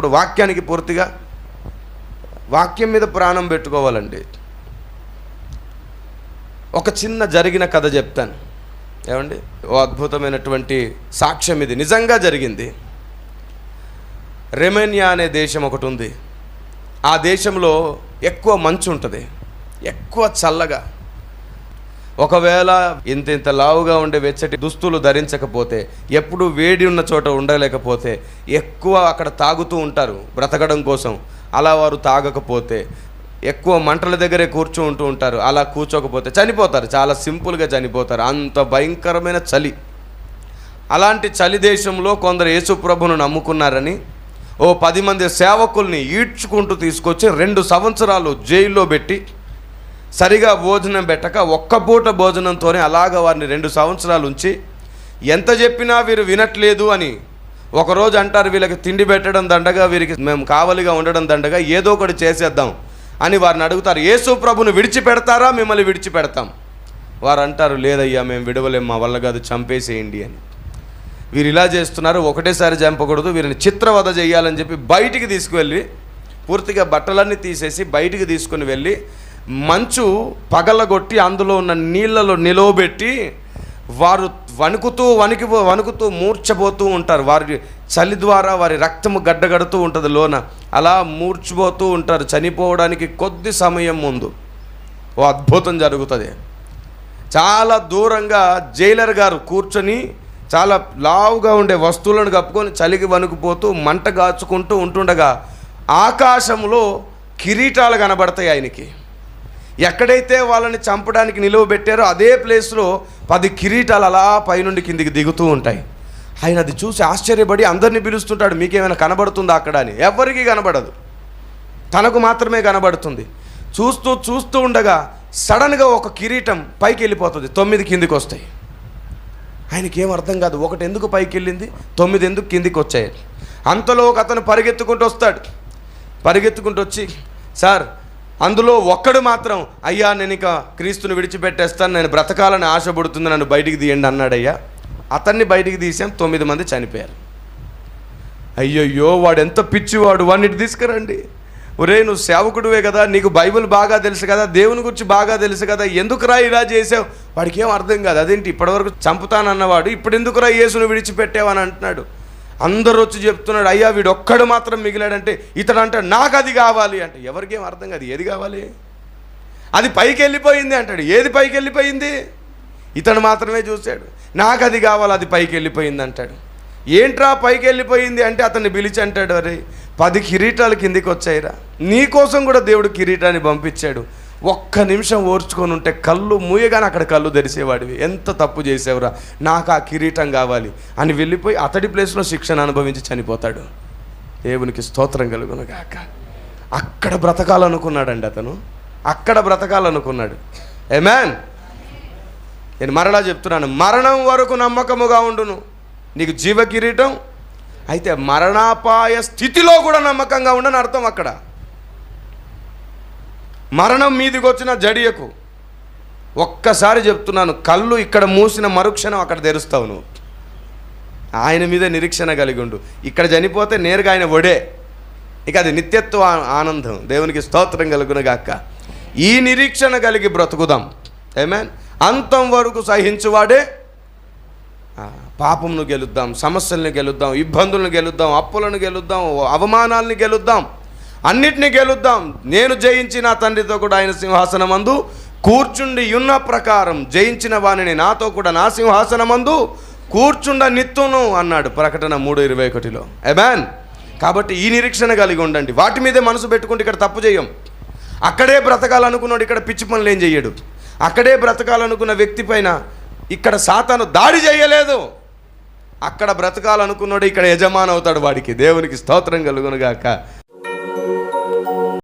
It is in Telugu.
ఇప్పుడు వాక్యానికి పూర్తిగా వాక్యం మీద ప్రాణం పెట్టుకోవాలండి. ఒక చిన్న జరిగిన కథ చెప్తాను. ఏమండి? ఓ అద్భుతమైనటువంటి సాక్ష్యం ఇది. నిజంగా జరిగింది. రెమెనియా అనే దేశం ఒకటి ఉంది. ఆ దేశంలో ఎక్కువ మంచు ఉంటుంది. ఎక్కువ చల్లగా. ఒకవేళ ఇంత ఇంత లావుగా ఉండే వెచ్చటి దుస్తులు ధరించకపోతే ఎప్పుడు వేడి ఉన్న చోట ఉండలేకపోతే ఎక్కువ అక్కడ తాగుతూ ఉంటారు బ్రతకడం కోసం. అలా వారు తాగకపోతే ఎక్కువ మంటల దగ్గరే కూర్చుంటూ ఉంటారు. అలా కూర్చోకపోతే చనిపోతారు. చాలా సింపుల్గా చనిపోతారు. అంత భయంకరమైన చలి. అలాంటి చలి దేశంలో కొందరు యేసుప్రభును నమ్ముకున్నారని ఓ పది మంది సేవకుల్ని ఈడ్చుకుంటూ తీసుకొచ్చి రెండు సంవత్సరాలు జైల్లో పెట్టి సరిగా భోజనం పెట్టక ఒక్క పూట భోజనంతోనే అలాగ వారిని రెండు సంవత్సరాలు ఉంచి ఎంత చెప్పినా వీరు వినట్లేదు అని ఒకరోజు అంటారు వీళ్ళకి తిండి పెట్టడం దండగా వీరికి మేము కావలిగా ఉండడం దండగా ఏదో ఒకటి చేసేద్దాం అని వారిని అడుగుతారు. యేసు ప్రభును విడిచిపెడతారా? మిమ్మల్ని విడిచిపెడతాం. వారు అంటారు లేదయ్యా మేము విడవలేం మా వల్ల కాదు చంపేసేయండి అని. వీరు ఇలా చేస్తున్నారు ఒకటేసారి చంపకూడదు వీరిని చిత్రవద చేయాలని చెప్పి బయటికి తీసుకువెళ్ళి పూర్తిగా బట్టలన్నీ తీసేసి బయటికి తీసుకుని వెళ్ళి మంచు పగలగొట్టి అందులో ఉన్న నీళ్ళలో నిలవబెట్టి వారు వణుకుతూ వణికి వణుకుతూ మూర్చబోతూ ఉంటారు. వారి చలి ద్వారా వారి రక్తము గడ్డగడుతూ ఉంటుంది లోన. అలా మూర్చిపోతూ ఉంటారు. చనిపోవడానికి కొద్ది సమయం ముందు. ఓ అద్భుతం జరుగుతుంది. చాలా దూరంగా జైలర్ గారు కూర్చొని చాలా లావుగా ఉండే వస్తువులను కప్పుకొని చలికి వణుకుపోతూ మంట గాచుకుంటూ ఉంటుండగా ఆకాశంలో కిరీటాలు కనబడతాయి ఆయనకి. ఎక్కడైతే వాళ్ళని చంపడానికి నిలువ పెట్టారో అదే ప్లేస్లో పది కిరీటాలు అలా పైనుండి కిందికి దిగుతూ ఉంటాయి. ఆయన అది చూసి ఆశ్చర్యపడి అందరినీ పిలుస్తుంటాడు మీకేమైనా కనబడుతుందా అక్కడ? అని. ఎవరికీ కనబడదు. తనకు మాత్రమే కనబడుతుంది. చూస్తూ చూస్తూ ఉండగా సడన్గా ఒక కిరీటం పైకి వెళ్ళిపోతుంది తొమ్మిది కిందికి వస్తాయి ఆయనకి ఏం అర్థం కాదు ఒకటి ఎందుకు పైకి వెళ్ళింది తొమ్మిది ఎందుకు కిందికి వచ్చాయి అంతలో ఒక అతను పరిగెత్తుకుంటూ వస్తాడు. పరిగెత్తుకుంటూ వచ్చి సార్ అందులో ఒక్కడు మాత్రం అయ్యా నేను ఇక క్రీస్తుని విడిచిపెట్టేస్తాను నేను బ్రతకాలని ఆశపడుతుంది నన్ను బయటికి తీయండి అన్నాడయ్యా. అతన్ని బయటికి తీసాం తొమ్మిది మంది చనిపోయారు. అయ్యయ్యో వాడు ఎంత పిచ్చివాడు వాడిని తీసుకురండి. ఒరే నువ్వు సేవకుడివే కదా నీకు బైబిల్ బాగా తెలుసు కదా దేవుని గురించి బాగా తెలుసు కదా ఎందుకురా ఇలా చేసావు వాడికి ఏం అర్థం కాదు. అదేంటి ఇప్పటివరకు చంపుతానన్నవాడు ఇప్పుడు ఎందుకురా యేసును విడిచిపెట్టావు? అని అంటున్నాడు. అందరూ వచ్చి చెప్తున్నాడు అయ్యా వీడు ఒక్కడు మాత్రం మిగిలాడంటే ఇతడు అంటాడు నాకు అది కావాలి అంటే. ఎవరికేం అర్థం కాదు ఏది కావాలి? అది పైకి వెళ్ళిపోయింది అంటాడు. ఏది పైకి వెళ్ళిపోయింది ఇతను మాత్రమే చూశాడు. నాకు అది కావాలి అది పైకి వెళ్ళిపోయింది అంటాడు. ఏంట్రా పైకి వెళ్ళిపోయింది అంటే అతన్ని పిలిచి అంటాడు అరే పది కిరీటాలు కిందికి వచ్చాయిరా నీ కోసం కూడా దేవుడు కిరీటాన్ని పంపించాడు. ఒక్క నిమిషం ఓర్చుకొని ఉంటే కళ్ళు మూయగానే అక్కడ కళ్ళు తెరిసేవాడివి ఎంత తప్పు చేసావురా? నాకు ఆ కిరీటం కావాలి అని వెళ్ళిపోయి అతడి ప్లేస్లో శిక్షణ అనుభవించి చనిపోతాడు. దేవునికి స్తోత్రం కలుగునుగాక అక్కడ బ్రతకాలనుకున్నాడండి అతను. అక్కడ బ్రతకాలనుకున్నాడు. ఏమాన్ నేను మరలా చెప్తున్నాను మరణం వరకు నమ్మకముగా ఉండును. నీకు జీవ కిరీటం అయితే మరణాపాయ స్థితిలో కూడా నమ్మకంగా ఉండని అర్థం అక్కడ. మరణం మీదికి వచ్చిన జడియకు ఒక్కసారి చెప్తున్నాను కళ్ళు ఇక్కడ మూసిన మరుక్షణం అక్కడ తెరుస్తావు నువ్వు. ఆయన మీద నిరీక్షణ కలిగి ఉండు. ఇక్కడ చనిపోతే నేరుగా ఆయన ఒడే. ఇక అది నిత్యత్వ ఆనందం. దేవునికి స్తోత్రం కలుగునగాక. ఈ నిరీక్షణ కలిగి బ్రతుకుదాం. ఏమేన్ అంతం వరకు సహించువాడే. ఆ, పాపమును గెలుద్దాం సమస్యలను గెలుద్దాం ఇబ్బందులను గెలుద్దాం అప్పులను గెలుద్దాం అవమానాలను గెలుద్దాం. అన్నిటినీ గెలుద్దాం. నేను జయించి నా తండ్రితో కూడా ఆయన సింహాసనమందు కూర్చుండి ఉన్న ప్రకారం జయించిన వాణిని నాతో కూడా నా సింహాసనమందు కూర్చుండ నిత్తును అన్నాడు ప్రకటన మూడు ఇరవై ఒకటిలో. ఎబాన్ కాబట్టి ఈ నిరీక్షణ కలిగి ఉండండి. వాటి మీదే మనసు పెట్టుకుంటే ఇక్కడ తప్పు చేయం. అక్కడే బ్రతకాలనుకున్నాడు ఇక్కడ పిచ్చి పనులు ఏం చెయ్యడు. అక్కడే బ్రతకాలనుకున్న వ్యక్తి పైన ఇక్కడ సాతాను దాడి చేయలేదు. అక్కడ బ్రతకాలనుకున్నాడు ఇక్కడ యజమాన్ అవుతాడు వాడికి. దేవునికి స్తోత్రం కలుగునుగాక.